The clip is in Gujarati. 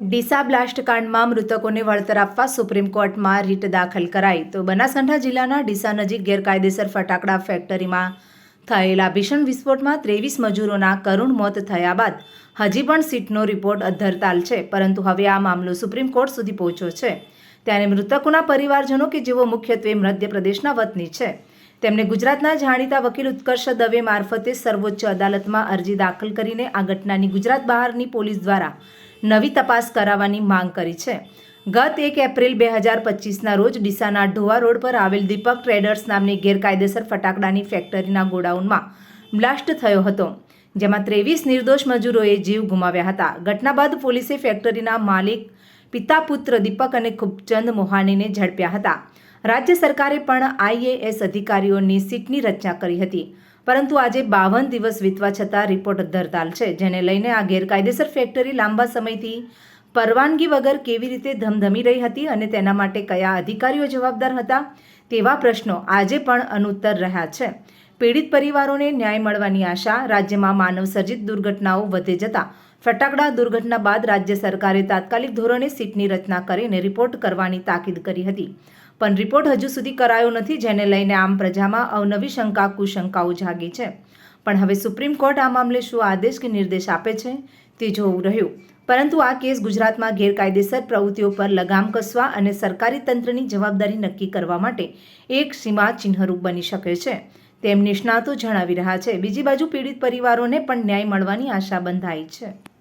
ડીસા બ્લાસ્ટ કાંડમાં મૃતકોને વળતર આપવા સુપ્રીમ કોર્ટમાં રીટ દાખલ કરાઈ. તો બનાસકાંઠા જિલ્લાના ડીસા નજીક ગેરકાયદેસર ફટાકડા ફેક્ટરીમાં થયેલા ભીષણ વિસ્ફોટમાં ત્રેવીસ મજૂરોના કરુણ મોત થયા બાદ હજી પણ સીટનો રિપોર્ટ અધ્ધરતાલ છે. પરંતુ હવે આ મામલો સુપ્રીમ કોર્ટ સુધી પહોંચ્યો છે. ત્યારે મૃતકોના પરિવારજનો કે જેઓ મુખ્યત્વે મધ્યપ્રદેશના વતની છે તેમણે ગુજરાતના જાણીતા વકીલ ઉત્કર્ષ દવે મારફતે સર્વોચ્ચ અદાલતમાં અરજી દાખલ કરીને આ ઘટનાની ગુજરાત બહારની પોલીસ દ્વારા નવી તપાસ કરાવવાની માંગ કરી છે. ગત એક એપ્રિલ બે હજાર પચીસના રોજ ડીસાના ઢોવા રોડ પર આવેલ દીપક ટ્રેડર્સ નામની ગેરકાયદેસર ફટાકડાની ફેક્ટરીના ગોડાઉનમાં બ્લાસ્ટ થયો હતો, જેમાં ત્રેવીસ નિર્દોષ મજૂરોએ જીવ ગુમાવ્યા હતા. ઘટના બાદ પોલીસે ફેક્ટરીના માલિક પિતા પુત્ર દીપક અને ખુબચંદ મોહાણીને ઝડપ્યા હતા. રાજ્ય સરકારે પણ આઈએએસ અધિકારીઓની સીટની રચના કરી હતી. પરંતુ આજે બાવન દિવસ વીતવા છતાં રિપોર્ટ ધરતાલ છે, જેને લઈને આ ગેરકાયદેસર ફેક્ટરી લાંબા સમયથી પરવાનગી વગર કેવી રીતે ધમધમી રહી હતી અને તેના માટે કયા અધિકારીઓ જવાબદાર હતા, તેવા પ્રશ્નો આજે પણ અનુત્તર રહ્યા છે. પીડિત પરિવારોને ન્યાય મળવાની આશા, રાજ્યમાં માનવ સર્જિત દુર્ઘટનાઓ વધે જતા ફટાકડા દુર્ઘટના બાદ રાજ્ય સરકારે તાત્કાલિક ધોરણે સીટની રચના કરીને રિપોર્ટ કરવાની તાકીદ કરી હતી. પણ રિપોર્ટ હજુ સુધી કરાયો નથી, જેને લઈને આમ પ્રજામાં અવનવી શંકા કુશંકાઓ જાગી છે. પણ હવે સુપ્રીમ કોર્ટ આ મામલે શું આદેશ કે નિર્દેશ આપે છે, તે જોવું રહ્યું. પરંતુ આ કેસ ગુજરાતમાં ગેરકાયદેસર પ્રવૃત્તિઓ પર લગામ કસવા અને સરકારી તંત્રની જવાબદારી નક્કી કરવા માટે એક સીમા ચિહ્નરૂપ બની શકે છે. તેમ નિષ્ણાતો જણાવી રહ્યા છે. બીજી બાજુ પીડિત પરિવારોને પણ ન્યાય મળવાની આશા બંધાઈ છે.